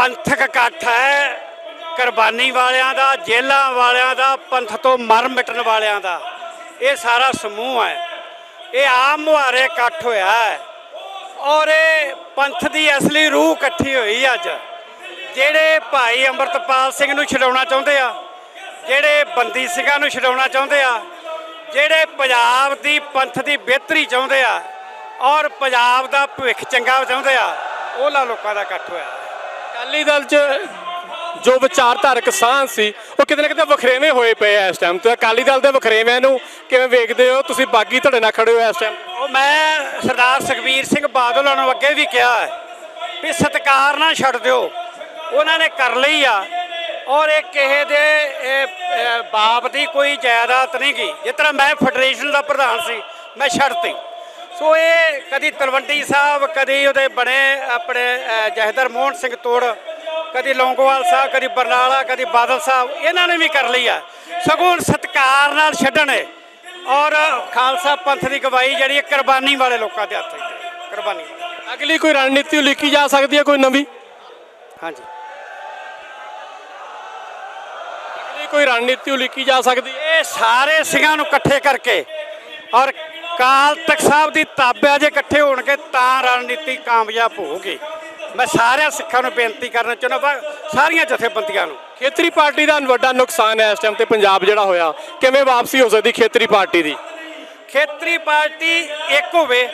ਪੰਥਕ ਇਕੱਠ ਹੈ। ਕੁਰਬਾਨੀ ਵਾਲਿਆਂ ਦਾ, ਜੇਲਾਂ ਵਾਲਿਆਂ ਦਾ, ਪੰਥ ਤੋਂ ਮਰ ਮਿਟਣ ਵਾਲਿਆਂ ਦਾ। ਇਹ ਸਾਰਾ ਸਮੂਹ ਹੈ। ਇਹ ਆਮ ਮੁਹਾਰੇ ਇਕੱਠ ਹੋਇਆ ਹੈ। ਔਰ ਇਹ ਪੰਥ ਦੀ ਅਸਲੀ ਰੂਹ ਇਕੱਠੀ ਹੋਈ ਅੱਜ। ਜਿਹੜੇ ਭਾਈ ਅੰਮ੍ਰਿਤਪਾਲ ਸਿੰਘ ਨੂੰ ਛਡਾਉਣਾ ਚਾਹੁੰਦੇ ਆ, ਜਿਹੜੇ ਬੰਦੀ ਸਿੰਘਾਂ ਨੂੰ ਛਡਾਉਣਾ ਚਾਹੁੰਦੇ ਆ, ਜਿਹੜੇ ਪੰਜਾਬ ਦੀ ਪੰਥ ਦੀ ਬਿਹਤਰੀ ਚਾਹੁੰਦੇ ਆ, ਔਰ ਪੰਜਾਬ ਦਾ ਭਵਿੱਖ ਚੰਗਾ ਚਾਹੁੰਦੇ ਆ ਉਹਨਾਂ ਲੋਕਾਂ ਦਾ ਇਕੱਠ ਹੋਇਆ ਅਕਾਲੀ ਦਲ 'ਚ ਜੋ ਵਿਚਾਰਧਾਰਕ ਸਾਂਝ ਸੀ, ਉਹ ਕਿਤੇ ਨਾ ਕਿਤੇ ਵਖਰੇਵੇਂ ਹੋਏ ਪਏ ਆ ਇਸ ਟਾਈਮ ਤੇ। ਅਕਾਲੀ ਦਲ ਦੇ ਵਖਰੇਵਿਆਂ ਨੂੰ ਕਿਵੇਂ ਵੇਖਦੇ ਹੋ? ਤੁਸੀਂ ਬਾਗੀ ਧੜੇ ਨਾਲ ਖੜੇ ਹੋ ਇਸ ਟਾਈਮ ਉਹ ਮੈਂ ਸਰਦਾਰ ਸੁਖਬੀਰ ਸਿੰਘ ਬਾਦਲ ਉਹਨਾਂ ਨੂੰ ਅੱਗੇ ਵੀ ਕਿਹਾ ਹੈ ਵੀ ਸਤਕਾਰ ਨਾ ਛੱਡ ਦਿਓ। ਉਹਨਾਂ ਨੇ ਕਰ ਲਈ ਆ ਔਰ ਇਹ ਕਿਸੇ ਦੇ ਬਾਪ ਦੀ ਕੋਈ ਜਾਇਦਾਦ ਨਹੀਂ ਗਈ। ਜਿਸ ਤਰ੍ਹਾਂ ਮੈਂ ਫੈਡਰੇਸ਼ਨ ਦਾ ਪ੍ਰਧਾਨ ਸੀ, ਮੈਂ ਛੱਡਤੀ। ਸੋ ਇਹ ਕਦੀ ਤਲਵੰਡੀ ਸਾਹਿਬ ਕਦੀ ਉਹਦੇ ਬਣੇ ਆਪਣੇ ਜਹਦਰ ਮੋਹਨ ਸਿੰਘ ਤੋੜ ਕਦੀ ਲੌਂਗੋਵਾਲ ਸਾਹਿਬ ਕਦੀ ਬਰਨਾਲਾ ਕਦੀ ਬਾਦਲ ਸਾਹਿਬ ਇਹਨਾਂ ਨੇ ਵੀ ਕਰ ਲਈ ਆ। ਸਗੋਂ ਸਤਕਾਰ ਨਾਲ ਛੱਡਣ ਇਹ। ਔਰ ਖਾਲਸਾ ਪੰਥ ਦੀ ਗਵਾਹੀ ਜਿਹੜੀ ਹੈ ਕੁਰਬਾਨੀ ਵਾਲੇ ਲੋਕਾਂ ਦੇ ਹੱਥ ਹੈ। ਕੁਰਬਾਨੀ ਅਗਲੀ ਕੋਈ ਰਣਨੀਤੀ ਉਲੀਕੀ ਜਾ ਸਕਦੀ ਹੈ ਕੋਈ ਨਵੀਂ? ਹਾਂਜੀ। ਅਗਲੀ ਕੋਈ ਰਣਨੀਤੀ ਉਲੀਕੀ ਜਾ ਸਕਦੀ ਹੈ? ਇਹ ਸਾਰੇ ਸਿੰਘਾਂ ਨੂੰ ਇਕੱਠੇ ਕਰਕੇ ਔਰ ਕਾਲ ਤਖਤ ਸਾਹਿਬ ਦੀ ਤਾਬਿਆ ਜੇ ਇਕੱਠੇ ਹੋਣਗੇ ਤਾਂ ਰਣਨੀਤੀ ਕਾਮਯਾਬ ਹੋਊਗੀ। ਮੈਂ ਸਾਰਿਆਂ ਸਿੱਖਾਂ ਨੂੰ ਬੇਨਤੀ ਕਰਨਾ ਚਾਹੁੰਦਾ ਸਾਰੀਆਂ ਜਥੇਬੰਦੀਆਂ ਨੂੰ। ਖੇਤਰੀ ਪਾਰਟੀ ਦਾ ਵੱਡਾ ਨੁਕਸਾਨ ਹੈ ਇਸ ਟਾਈਮ ਤੇ ਪੰਜਾਬ ਜਿਹੜਾ ਹੋਇਆ। ਕਿਵੇਂ ਵਾਪਸੀ ਹੋ ਸਕਦੀ ਖੇਤਰੀ ਪਾਰਟੀ ਦੀ? ਖੇਤਰੀ ਪਾਰਟੀ ਇੱਕ ਹੋਵੇ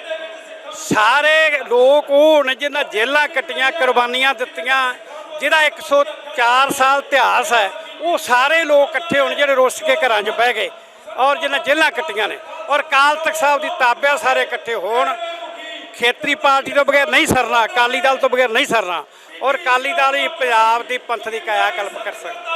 ਸਾਰੇ ਲੋਕ ਉਹ ਹੋਣ ਜਿਨ੍ਹਾਂ ਜੇਲਾਂ ਕੱਟੀਆਂ ਕੁਰਬਾਨੀਆਂ ਦਿੱਤੀਆਂ ਜਿਹਦਾ 104 ਸਾਲ ਇਤਿਹਾਸ ਹੈ ਉਹ ਸਾਰੇ ਲੋਕ ਇਕੱਠੇ ਹੋਣ ਜਿਹੜੇ ਰੁੱਸ ਕੇ ਘਰਾਂ 'ਚ ਬਹਿ ਗਏ ਔਰ ਜਿਨ੍ਹਾਂ ਜੇਲਾਂ ਕੱਟੀਆਂ ਨੇ। ਔਰ ਕਾਲ ਤਖਤ ਸਾਹਿਬ ਦੀ ਤਾਬਿਆ ਸਾਰੇ ਇਕੱਠੇ ਹੋਣ। ਖੇਤਰੀ ਪਾਰਟੀ ਤੋਂ ਬਗੈਰ ਨਹੀਂ ਸਰਨਾ, ਅਕਾਲੀ ਦਲ ਤੋਂ ਬਗੈਰ ਨਹੀਂ ਸਰਨਾ। ਔਰ ਅਕਾਲੀ ਦਲ ਹੀ ਪੰਜਾਬ ਦੀ ਪੰਥ ਦੀ ਕਾਇਆ ਕਲਪ ਕਰ ਸਕਦਾ।